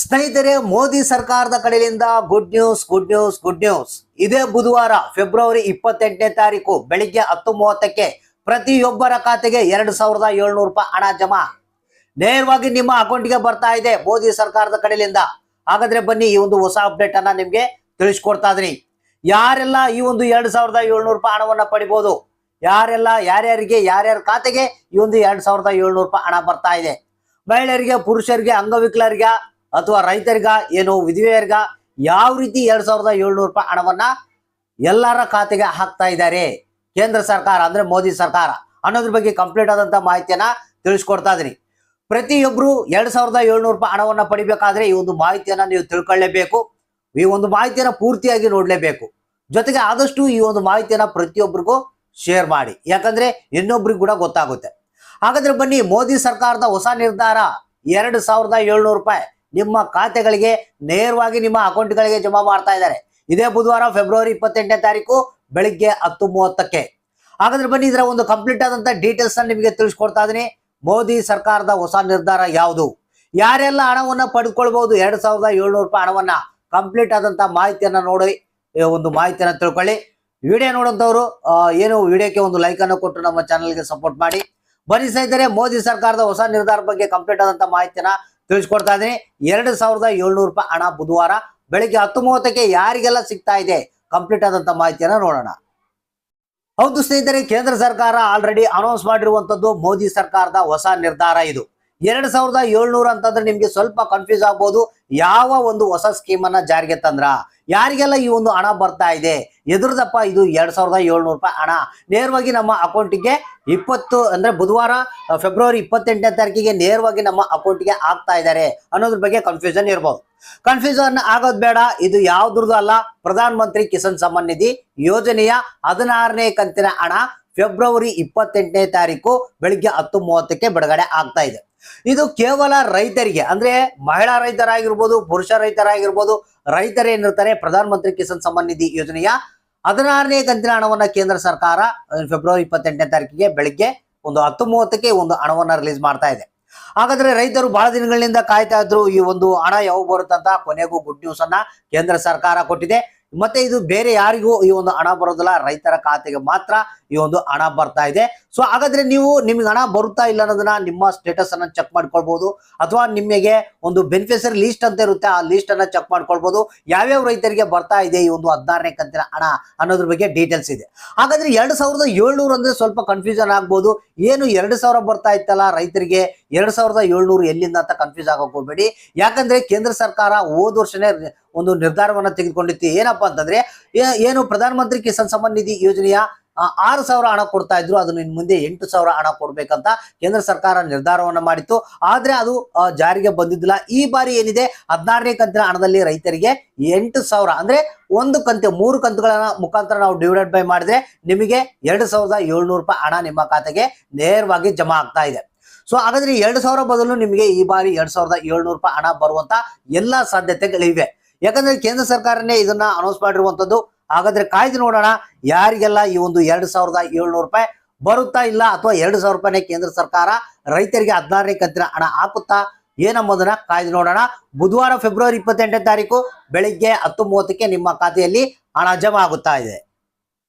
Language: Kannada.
ಸ್ನೇಹಿತರೆ, ಮೋದಿ ಸರ್ಕಾರದ ಕಡೆಯಿಂದ good news good news good news ಇದೇ ಬುಧವಾರ, ಫೆಬ್ರವರಿ ಇಪ್ಪತ್ತೆಂಟನೇ ತಾರೀಕು, ಬೆಳಿಗ್ಗೆ ಹತ್ತು ಮೂವತ್ತಕ್ಕೆ ಪ್ರತಿಯೊಬ್ಬರ ಖಾತೆಗೆ ಎರಡು ಸಾವಿರದ ಏಳ್ನೂರು ರೂಪಾಯಿ ಹಣ ಜಮಾ. ನೇರವಾಗಿ ನಿಮ್ಮ ಅಕೌಂಟ್ಗೆ ಬರ್ತಾ ಇದೆ ಮೋದಿ ಸರ್ಕಾರದ ಕಡೆಯಿಂದ. ಹಾಗಾದ್ರೆ ಬನ್ನಿ, ಈ ಒಂದು ಹೊಸ ಅಪ್ಡೇಟ್ ಅನ್ನ ನಿಮ್ಗೆ ತಿಳಿಸ್ಕೊಡ್ತಾ ಇದ್ರಿ ಯಾರೆಲ್ಲ ಈ ಒಂದು ಎರಡು ಸಾವಿರದ ಏಳ್ನೂರು ರೂಪಾಯಿ ಹಣವನ್ನ ಪಡಿಬಹುದು ಯಾರೆಲ್ಲ, ಯಾರ್ಯಾರಿಗೆ, ಯಾರ್ಯಾರ ಖಾತೆಗೆ ಈ ಒಂದು ಎರಡು ಸಾವಿರದ ಏಳ್ನೂರು ರೂಪಾಯಿ ಹಣ ಬರ್ತಾ ಇದೆ? ಮಹಿಳೆಯರಿಗೆ, ಪುರುಷರಿಗೆ, ಅಂಗವಿಕಲರಿಗೆ ಅಥವಾ ರೈತರಿಗ ಏನು ವಿಧವೆಯರಿಗ ಯಾವ ರೀತಿ ಎರಡ್ ಸಾವಿರದ ಏಳ್ನೂರು ರೂಪಾಯಿ ಹಣವನ್ನ ಎಲ್ಲರ ಖಾತೆಗೆ ಹಾಕ್ತಾ ಇದ್ದಾರೆ? ಕೇಂದ್ರ ಸರ್ಕಾರ ಅಂದ್ರೆ ಮೋದಿ ಸರ್ಕಾರ ಅನ್ನೋದ್ರ ಬಗ್ಗೆ ಕಂಪ್ಲೀಟ್ ಆದಂತ ಮಾಹಿತಿಯನ್ನ ತಿಳಿಸ್ಕೊಡ್ತಾ ಇದ್ರಿ ಪ್ರತಿಯೊಬ್ರು ಎರಡ್ ಸಾವಿರದ ಏಳ್ನೂರು ರೂಪಾಯಿ ಹಣವನ್ನ ಪಡಿಬೇಕಾದ್ರೆ ಈ ಒಂದು ಮಾಹಿತಿಯನ್ನ ನೀವು ತಿಳ್ಕೊಳ್ಳೇಬೇಕು. ಈ ಒಂದು ಮಾಹಿತಿಯನ್ನ ಪೂರ್ತಿಯಾಗಿ ನೋಡ್ಲೇಬೇಕು. ಜೊತೆಗೆ ಆದಷ್ಟು ಈ ಒಂದು ಮಾಹಿತಿಯನ್ನ ಪ್ರತಿಯೊಬ್ಬರಿಗೂ ಶೇರ್ ಮಾಡಿ. ಯಾಕಂದ್ರೆ ಇನ್ನೊಬ್ರಿಗೂ ಕೂಡ ಗೊತ್ತಾಗುತ್ತೆ. ಹಾಗಾದ್ರೆ ಬನ್ನಿ, ಮೋದಿ ಸರ್ಕಾರದ ಹೊಸ ನಿರ್ಧಾರ ಎರಡು ಸಾವಿರದ ಏಳ್ನೂರು ರೂಪಾಯಿ. ನಿಮ್ಮ ಖಾತೆಗಳಿಗೆ ನೇರವಾಗಿ ನಿಮ್ಮ ಅಕೌಂಟ್ಗಳಿಗೆ ಜಮಾ ಮಾಡ್ತಾ ಇದ್ದಾರೆ. ಇದೇ ಬುಧವಾರ ಫೆಬ್ರವರಿ ಇಪ್ಪತ್ತೆಂಟನೇ ತಾರೀಕು, ಬೆಳಿಗ್ಗೆ ಹತ್ತು ಮೂವತ್ತಕ್ಕೆ. ಹಾಗಾದ್ರೆ ಬನ್ನಿ, ಇದರ ಒಂದು ಕಂಪ್ಲೀಟ್ ಆದಂತ ಡೀಟೇಲ್ಸ್ ನಿಮಗೆ ತಿಳಿಸ್ಕೊಡ್ತಾ ಇದೀನಿ. ಮೋದಿ ಸರ್ಕಾರದ ಹೊಸ ನಿರ್ಧಾರ ಯಾವುದು? ಯಾರೆಲ್ಲ ಹಣವನ್ನ ಪಡೆದುಕೊಳ್ಬಹುದು ಎರಡ್ ಸಾವಿರದ ಏಳ್ನೂರು ರೂಪಾಯಿ ಹಣವನ್ನ ಕಂಪ್ಲೀಟ್ ಆದಂತ ಮಾಹಿತಿಯನ್ನ ನೋಡಿ ಒಂದು ಮಾಹಿತಿಯನ್ನ ತಿಳ್ಕೊಳ್ಳಿ. ವಿಡಿಯೋ ನೋಡಂತವ್ರು ಏನು ವಿಡಿಯೋಕ್ಕೆ ಒಂದು ಲೈಕ್ ಅನ್ನು ಕೊಟ್ಟು ನಮ್ಮ ಚಾನಲ್ಗೆ ಸಪೋರ್ಟ್ ಮಾಡಿ. ಬನ್ನಿ ಸ್ನೇಹಿತರೆ, ಮೋದಿ ಸರ್ಕಾರದ ಹೊಸ ನಿರ್ಧಾರ ಬಗ್ಗೆ ಕಂಪ್ಲೀಟ್ ಆದಂತ ಮಾಹಿತಿಯನ್ನ ತಿಳಿಸ್ಕೊಡ್ತಾ ಇದ್ದೀನಿ. ಎರಡು ಸಾವಿರದ ಏಳ್ನೂರು ರೂಪಾಯಿ ಹಣ ಬುಧವಾರ. ಬೆಳಿಗ್ಗೆ ಹತ್ತು ಮೂವತ್ತಕ್ಕೆ ಯಾರಿಗೆಲ್ಲ ಸಿಗ್ತಾ ಇದೆ? ಕಂಪ್ಲೀಟ್ ಆದಂತ ಮಾಹಿತಿಯನ್ನ ನೋಡೋಣ. ಹೌದು ಸ್ನೇಹಿತರೆ, ಕೇಂದ್ರ ಸರ್ಕಾರ ಆಲ್ರೆಡಿ ಅನೌನ್ಸ್ ಮಾಡಿರುವಂತದ್ದು ಮೋದಿ ಸರ್ಕಾರದ ಹೊಸ ನಿರ್ಧಾರ ಇದು. ಎರಡ್ ಸಾವಿರದ ಏಳ್ನೂರು ಅಂತಂದ್ರೆ ನಿಮ್ಗೆ ಸ್ವಲ್ಪ ಕನ್ಫ್ಯೂಸ್ ಆಗ್ಬೋದು. ಯಾವ ಒಂದು ಹೊಸ ಸ್ಕೀಮ್ ಅನ್ನ ಜಾರಿಗೆ ತಂದ್ರ? ಯಾರಿಗೆಲ್ಲ ಈ ಒಂದು ಹಣ ಬರ್ತಾ ಇದೆ? ಎದುರ್ದಪ್ಪ ಇದು ಎರಡ್ ಸಾವಿರದ ಏಳ್ನೂರು ರೂಪಾಯಿ ಹಣ. ನೇರವಾಗಿ ನಮ್ಮ ಅಕೌಂಟಿಗೆ ಇಪ್ಪತ್ತು ಅಂದ್ರೆ ಬುಧವಾರ ಫೆಬ್ರವರಿ ಇಪ್ಪತ್ತೆಂಟನೇ ತಾರೀಕಿಗೆ ನೇರವಾಗಿ ನಮ್ಮ ಅಕೌಂಟ್ಗೆ ಆಗ್ತಾ ಇದ್ದಾರೆ ಅನ್ನೋದ್ರ ಬಗ್ಗೆ ಕನ್ಫ್ಯೂಷನ್ ಇರ್ಬೋದು. ಕನ್ಫ್ಯೂಷನ್ ಆಗೋದ್ ಬೇಡ. ಇದು ಯಾವ್ದ್ರದ್ದು ಅಲ್ಲ? ಪ್ರಧಾನ ಮಂತ್ರಿ ಕಿಸಾನ್ ಸಮ್ಮಾನ್ ನಿಧಿ ಯೋಜನೆಯ ಹದಿನಾರನೇ ಕಂತಿನ ಹಣ. ಫೆಬ್ರವರಿ ಇಪ್ಪತ್ತೆಂಟನೇ ತಾರೀಕು ಬೆಳಿಗ್ಗೆ ಹತ್ತು ಮೂವತ್ತಕ್ಕೆ ಬಿಡುಗಡೆ ಆಗ್ತಾ ಇದೆ. ಇದು ಕೇವಲ ರೈತರಿಗೆ, ಅಂದ್ರೆ ಮಹಿಳಾ ರೈತರಾಗಿರ್ಬೋದು, ಪುರುಷ ರೈತರಾಗಿರ್ಬೋದು ರೈತರೇನಿರ್ತಾರೆ ಪ್ರಧಾನ ಮಂತ್ರಿ ಕಿಸಾನ್ ಸಮ್ಮಾನ್ ನಿಧಿ ಯೋಜನೆಯ ಹದಿನಾರನೇ ಕಂತಿನ ಹಣವನ್ನ ಕೇಂದ್ರ ಸರ್ಕಾರ ಫೆಬ್ರವರಿ ಇಪ್ಪತ್ತೆಂಟನೇ ತಾರೀಕಿಗೆ ಬೆಳಿಗ್ಗೆ ಒಂದು ಹತ್ತು ಮೂವತ್ತಕ್ಕೆ ಒಂದು ಹಣವನ್ನ ರಿಲೀಸ್ ಮಾಡ್ತಾ ಇದೆ. ಹಾಗಾದ್ರೆ ರೈತರು ಬಹಳ ದಿನಗಳಿಂದ ಕಾಯ್ತಾ ಇದ್ರು, ಈ ಒಂದು ಹಣ ಯಾವಾಗ ಬರುತ್ತಂತ? ಕೊನೆಗೂ ಗುಡ್ ನ್ಯೂಸ್ ಅನ್ನ ಕೇಂದ್ರ ಸರ್ಕಾರ ಕೊಟ್ಟಿದೆ. ಮತ್ತೆ ಇದು ಬೇರೆ ಯಾರಿಗೂ ಈ ಒಂದು ಹಣ ಬರೋದಿಲ್ಲ. ರೈತರ ಖಾತೆಗೆ ಮಾತ್ರ ಈ ಒಂದು ಹಣ ಬರ್ತಾ ಇದೆ. ಸೊ ಹಾಗಾದ್ರೆ ನೀವು ನಿಮ್ಗೆ ಹಣ ಬರುತ್ತಾ ಇಲ್ಲ ಅನ್ನೋದನ್ನ ನಿಮ್ಮ ಸ್ಟೇಟಸ್ ಅನ್ನ ಚೆಕ್ ಮಾಡ್ಕೊಳ್ಬಹುದು ಅಥವಾ ನಿಮಗೆ ಒಂದು ಬೆನಿಫಿಷರಿ ಲೀಸ್ಟ್ ಅಂತ ಇರುತ್ತೆ, ಆ ಲಿಸ್ಟ್ ಅನ್ನ ಚೆಕ್ ಮಾಡ್ಕೊಳ್ಬಹುದು ಯಾವ್ಯಾವ ರೈತರಿಗೆ ಬರ್ತಾ ಇದೆ ಈ ಒಂದು ಹದಿನಾರನೇ ಕಂತಿನ ಹಣ ಅನ್ನೋದ್ರ ಬಗ್ಗೆ ಡೀಟೇಲ್ಸ್ ಇದೆ. ಹಾಗಾದ್ರೆ ಎರಡು ಸಾವಿರದ ಏಳ್ನೂರು ಅಂದ್ರೆ ಸ್ವಲ್ಪ ಕನ್ಫ್ಯೂಷನ್ ಆಗ್ಬಹುದು ಏನು ಎರಡು ಸಾವಿರ ಬರ್ತಾ ಇತ್ತಲ್ಲ ರೈತರಿಗೆ, ಎರಡು ಸಾವಿರದ ಏಳ್ನೂರು ಎಲ್ಲಿಂದ ಅಂತ ಕನ್ಫ್ಯೂಸ್ ಆಗಕ್ ಹೋಗ್ಬೇಡಿ. ಯಾಕಂದ್ರೆ ಕೇಂದ್ರ ಸರ್ಕಾರ ಹೋದ ವರ್ಷನೇ ಒಂದು ನಿರ್ಧಾರವನ್ನ ತೆಗೆದುಕೊಂಡಿತ್ತು ಏನಪ್ಪಾ ಅಂತಂದ್ರೆ ಏನು ಪ್ರಧಾನ ಮಂತ್ರಿ ಕಿಸಾನ್ ಸಮ್ಮಾನ್ ನಿಧಿ ಯೋಜನೆಯ ಆರು ಸಾವಿರ ಹಣ ಕೊಡ್ತಾ ಇದ್ರು, ಅದನ್ನ ಇನ್ ಮುಂದೆ ಎಂಟು ಸಾವಿರ ಹಣ ಕೊಡ್ಬೇಕಂತ ಕೇಂದ್ರ ಸರ್ಕಾರ ನಿರ್ಧಾರವನ್ನ ಮಾಡಿತ್ತು. ಆದ್ರೆ ಅದು ಜಾರಿಗೆ ಬಂದಿದ್ದಿಲ್ಲ. ಈ ಬಾರಿ ಏನಿದೆ, ಹದಿನಾರನೇ ಕಂತಿನ ಹಣದಲ್ಲಿ ರೈತರಿಗೆ ಎಂಟು ಸಾವಿರ, ಅಂದ್ರೆ ಒಂದು ಕಂತು, ಮೂರು ಕಂತುಗಳನ್ನ ಮುಖಾಂತರ ನಾವು ಡಿವೈಡೆಡ್ ಬೈ ಮಾಡಿದ್ರೆ ನಿಮಗೆ ಎರಡು ಸಾವಿರದ ಏಳ್ನೂರು ರೂಪಾಯಿ ಹಣ ನಿಮ್ಮ ಖಾತೆಗೆ ನೇರವಾಗಿ ಜಮಾ ಆಗ್ತಾ ಇದೆ. ಸೊ ಹಾಗಾದ್ರೆ ಎರಡು ಸಾವಿರ ಬದಲು ನಿಮಗೆ ಈ ಬಾರಿ ಎರಡ್ ಸಾವಿರದ ಏಳ್ನೂರು ರೂಪಾಯಿ ಹಣ ಬರುವಂತ ಎಲ್ಲಾ ಸಾಧ್ಯತೆಗಳಿವೆ. ಯಾಕಂದ್ರೆ ಕೇಂದ್ರ ಸರ್ಕಾರನೇ ಇದನ್ನ ಅನೌನ್ಸ್ ಮಾಡಿರುವಂತದ್ದು. ಹಾಗಾದ್ರೆ ಕಾಯ್ದು ನೋಡೋಣ, ಯಾರಿಗೆಲ್ಲ ಈ ಒಂದು ಎರಡು ಸಾವಿರದ ಏಳ್ನೂರು ರೂಪಾಯಿ ಬರುತ್ತಾ ಇಲ್ಲ ಅಥವಾ ಎರಡು ಸಾವಿರ ರೂಪಾಯಿನೇ ಕೇಂದ್ರ ಸರ್ಕಾರ ರೈತರಿಗೆ ಹದಿನಾರನೇ ಕಂತಿನ ಹಣ ಹಾಕುತ್ತಾ ಏನಂಬುದನ್ನ ಕಾಯ್ದು ನೋಡೋಣ. ಬುಧವಾರ, ಫೆಬ್ರವರಿ ಇಪ್ಪತ್ತೆಂಟನೇ ತಾರೀಕು ಬೆಳಿಗ್ಗೆ ಹತ್ತು ಮೂವತ್ತಕ್ಕೆ ನಿಮ್ಮ ಖಾತೆಯಲ್ಲಿ ಹಣ ಜಮಾ ಆಗುತ್ತಾ ಇದೆ.